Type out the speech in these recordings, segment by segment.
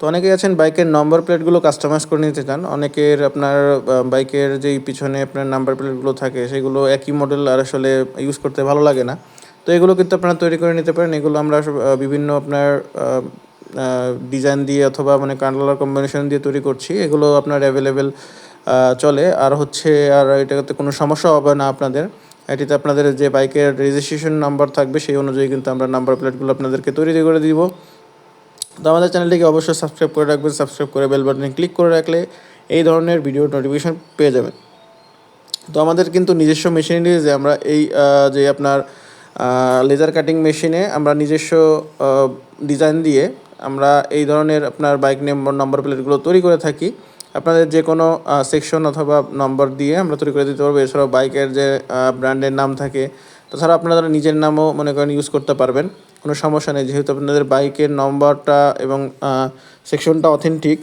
তো অনেকেই আছেন বাইকের নম্বর প্লেটগুলো কাস্টমাইজ করে নিতে চান। অনেকের আপনার বাইকের যেই পিছনে আপনার নাম্বার প্লেটগুলো থাকে, সেগুলো একই মডেল আর আসলে ইউজ করতে ভালো লাগে না। তো এগুলো কিন্তু আপনারা তৈরি করে নিতে পারেন। এগুলো আমরা বিভিন্ন আপনার ডিজাইন দিয়ে অথবা মানে কালার কম্বিনেশন দিয়ে তৈরি করছি। এগুলো আপনার অ্যাভেলেবেল চলে। আর হচ্ছে আর এটাতে কোনো সমস্যা হবে না আপনাদের। এটিতে আপনাদের যে বাইকের রেজিস্ট্রেশন নাম্বার থাকবে, সেই অনুযায়ী কিন্তু আমরা নাম্বার প্লেটগুলো আপনাদেরকে তৈরি করে দিব। তো আমাদের চ্যানেলটিকে অবশ্যই সাবস্ক্রাইব করে রাখবেন সাবস্ক্রাইব করে বেল বাটনে ক্লিক করে রাখলে এই ধরনের ভিডিও নোটিফিকেশন পেয়ে যাবেন। তো আমাদের কিন্তু নিজস্ব মেশিনারি যে আমরা এই যে আপনার লেজার কাটিং মেশিনে আমরা নিজস্ব ডিজাইন দিয়ে আমরা এই ধরনের আপনার বাইক নম্বর নম্বর প্লেটগুলো তৈরি করে থাকি। আপনাদের যে কোনো সেকশন অথবা নম্বর দিয়ে আমরা তৈরি করে দিতে পারব। এছাড়াও বাইকের যে ব্র্যান্ডের নাম থাকে, তাছাড়া আপনারা নিজের নামও মনে করেন ইউজ করতে পারবেন। কোনো সমস্যা নেই। যেহেতু আপনাদের বাইকের নম্বরটা এবং সেকশনটা অথেন্টিক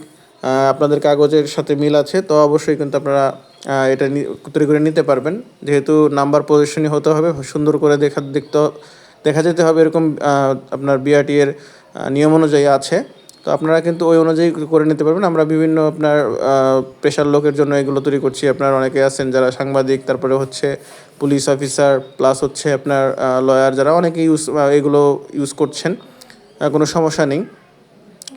আপনাদের কাগজের সাথে মিল আছে, তো অবশ্যই কিন্তু আপনারা এটা তৈরি করে নিতে পারবেন। যেহেতু নাম্বার পজিশনই হতে হবে, সুন্দর করে দেখা, দেখতে, দেখা যেতে হবে এরকম আপনার বিআরটি এর নিয়ম অনুযায়ী আছে। তো আপনারা কিন্তু ওই অনুযায়ী করে নিতে পারবেন। আমরা বিভিন্ন আপনার পেশার লোকের জন্য এগুলো তৈরি করছি। আপনার অনেকে আছেন যারা সাংবাদিক, তারপরে হচ্ছে পুলিশ অফিসার প্লাস হচ্ছে আপনার লয়ার যারা অনেকে ইউজ এগুলো ইউজ করছেন। কোনো সমস্যা নেই।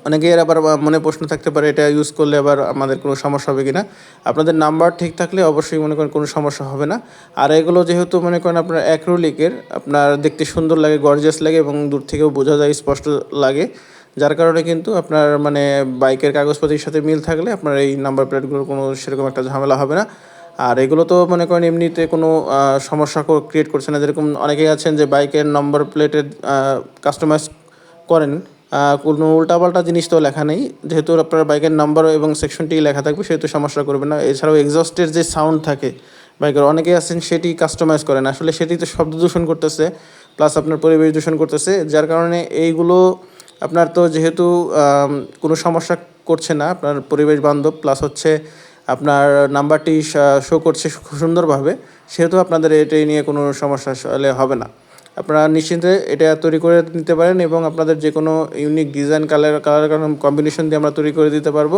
অনেকের আবার মনে প্রশ্ন থাকতে পারে, এটা ইউজ করলে আবার আমাদের কোনো সমস্যা হবে কি না আপনাদের নাম্বার ঠিক থাকলে অবশ্যই মনে করেন কোনো সমস্যা হবে না। আর এগুলো যেহেতু মনে করেন আপনার অ্যাক্রোলিকের আপনার দেখতে সুন্দর লাগে গর্জিয়াস লাগে এবং দূর থেকেও বোঝা যায়, স্পষ্ট লাগে। যার কারণে কিন্তু আপনার মানে বাইকের কাগজপত্রের সাথে মিল থাকলে আপনার এই নাম্বার প্লেটগুলোর কোনো সেরকম একটা ঝামেলা হবে না। আর এগুলো তো মনে করেন এমনিতে কোনো সমস্যা ক্রিয়েট করছে না। যেরকম অনেকেই আছেন যে বাইকের নম্বর প্লেটের কাস্টমাইজ করেন কোনো উল্টাপাল্টা জিনিস তো লেখা নেই। যেহেতু আপনার বাইকের নাম্বার এবং সেকশনটি লেখা থাকবে, সেহেতু সমস্যা করবে না। এছাড়াও এক্সস্টের যে সাউন্ড থাকে, বাইকের অনেকেই আছেন সেটি কাস্টমাইজ করেন। আসলে সেটি তো শব্দ দূষণ করতেছে প্লাস আপনার পরিবেশ দূষণ করতেছে। যার কারণে এইগুলো আপনার তো যেহেতু কোনো সমস্যা করছে না, আপনার পরিবেশ বান্ধব প্লাস হচ্ছে আপনার নাম্বারটি শো করছে সুন্দরভাবে, সেহেতু আপনাদের এটাই নিয়ে কোনো সমস্যা আসলে হবে না। আপনারা নিশ্চিন্তে এটা তৈরি করে নিতে পারেন এবং আপনাদের যে কোনো unique design colour colour combination দিয়ে আমরা তৈরি করে দিতে পারব।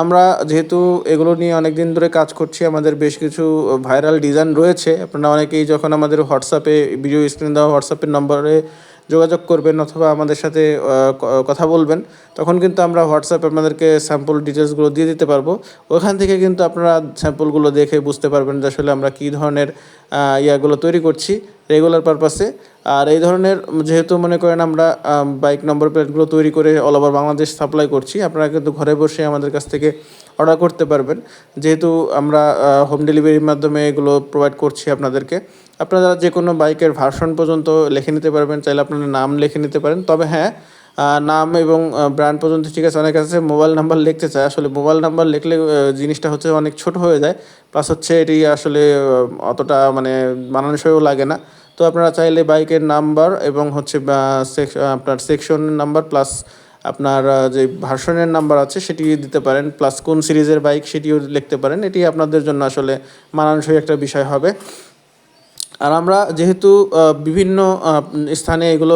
আমরা যেহেতু এগুলো নিয়ে অনেক দিন ধরে কাজ করছি, আমাদের বেশ কিছু ভাইরাল ডিজাইন রয়েছে। আপনারা অনেকেই যখন আমাদের হোয়াটসঅ্যাপে ভিডিও স্ক্রিন দেওয়া হোয়াটসঅ্যাপের নম্বরে যোগাযোগ করবেন অথবা আমাদের সাথে কথা বলবেন, তখন কিন্তু আমরা হোয়াটসঅ্যাপে আপনাদেরকে স্যাম্পল ডিটেলসগুলো দিয়ে দিতে পারব। ওখান থেকে কিন্তু আপনারা স্যাম্পলগুলো দেখে বুঝতে পারবেন যে আসলে আমরা কী ধরনের ইয়াগুলো তৈরি করছি রেগুলার পারপাসে আর এই ধরনের যেহেতু মনে করেন আমরা বাইক নম্বর প্লেটগুলো তৈরি করে অল ওভার বাংলাদেশ সাপ্লাই করছি, আপনারা কিন্তু ঘরে বসে আমাদের কাছ থেকে অর্ডার করতে পারবেন। যেহেতু আমরা হোম ডেলিভারির মাধ্যমে এগুলো প্রোভাইড করছি আপনাদেরকে। আপনারা যে কোনো বাইকের ভার্সন পর্যন্ত লিখে নিতে পারবেন, চাইলে আপনারা নাম লিখে নিতে পারেন। তবে হ্যাঁ নাম এবং ব্র্যান্ড পর্যন্ত ঠিক আছে, অনেক আছে মোবাইল নাম্বার লিখতে চায়। আসলে মোবাইল নাম্বার লিখলে জিনিসটা হচ্ছে অনেক ছোট হয়ে যায়। প্লাস হচ্ছে এটি আসলে অতটা মানে মানানসইও লাগে না। তো আপনারা চাইলে বাইকের নাম্বার এবং হচ্ছে আপনার সেকশন নাম্বার প্লাস আপনার যে ভার্সনের নাম্বার আছে সেটি দিতে পারেন, প্লাস কোন সিরিজের বাইক সেটিও লিখতে পারেন। এটি আপনাদের জন্য আসলে মানানসই একটা বিষয় হবে। আর আমরা যেহেতু বিভিন্ন স্থানে এগুলো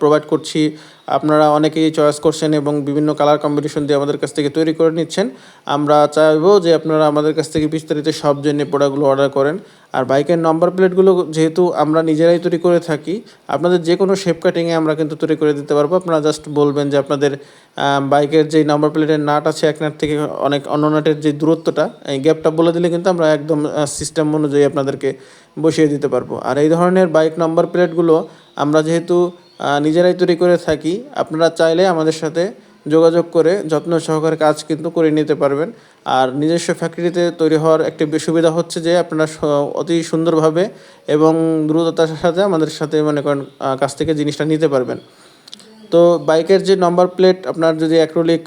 প্রোভাইড করছি আপনারা অনেকেই চয়েস করছেন এবং বিভিন্ন কালার কম্বিনেশন দিয়ে আমাদের কাছ থেকে তৈরি করে নিচ্ছেন। আমরা চাইব যে আপনারা আমাদের কাছ থেকে বিস্তারিত সব জেনে প্রোডাক্টগুলো অর্ডার করেন। আর বাইকের নম্বর প্লেটগুলো যেহেতু আমরা নিজেরাই তৈরি করে থাকি, আপনাদের যে কোনো শেপ কাটিংয়ে আমরা কিন্তু তৈরি করে দিতে পারব। আপনারা জাস্ট বলবেন যে আপনাদের বাইকের যে নম্বর প্লেটের নাট আছে এক নাট থেকে অনেক অন্য নাটের যে দূরত্বটা, এই গ্যাপটা বলে দিলে কিন্তু আমরা একদম সিস্টেম অনুযায়ী আপনাদেরকে বসিয়ে দিতে পারব। আর এই ধরনের বাইক নম্বর প্লেটগুলো আমরা যেহেতু নিজেরাই তৈরি করে থাকি। আপনারা চাইলে আমাদের সাথে যোগাযোগ করে যত্ন সহকারে কাজ কিন্তু করে নিতে পারবেন। আর নিজস্ব ফ্যাক্টরিতে তৈরি হওয়ার একটি সুবিধা হচ্ছে যে, আপনারা অতি সুন্দরভাবে এবং দ্রুততার সাথে আমাদের সাথে মনে করেন কাছ থেকে জিনিসটা নিতে পারবেন। তো বাইকের যে নাম্বার প্লেট আপনার যদি acrylic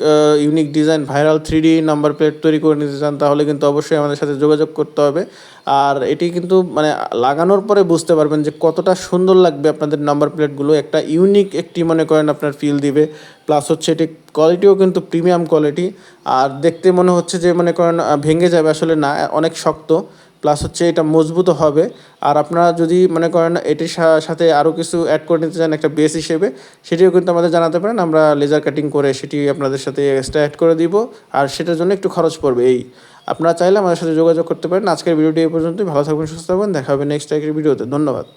unique design viral three D number plate তৈরি করে নিতে চান, তাহলে কিন্তু অবশ্যই আমাদের সাথে যোগাযোগ করতে হবে। আর এটি কিন্তু মানে লাগানোর পরে বুঝতে পারবেন যে কতটা সুন্দর লাগবে আপনাদের নাম্বার প্লেটগুলো একটা ইউনিক একটি মনে করেন আপনার ফিল দিবে। প্লাস হচ্ছে এটি কোয়ালিটিও কিন্তু প্রিমিয়াম কোয়ালিটি আর দেখতে মনে হচ্ছে যে মনে করেন ভেঙে যাবে আসলে না, অনেক শক্ত। প্লাস হচ্ছে এটা মজবুত হবে। আর আপনারা যদি মনে করেন এটির সাথে আরও কিছু অ্যাড করে নিতে চান একটা বেস হিসেবে, সেটিও কিন্তু আমাদের জানাতে পারেন। আমরা লেজার কাটিং করে সেটি আপনাদের সাথে এক্সট্রা অ্যাড করে দিব। আর সেটার জন্য একটু খরচ পড়বে এই। আপনারা চাইলে আমাদের সাথে যোগাযোগ করতে পারেন। আজকের ভিডিওটি এই পর্যন্তই। ভালো থাকবেন, সুস্থ থাকবেন। দেখা হবে নেক্সট একটা ভিডিওতে। ধন্যবাদ।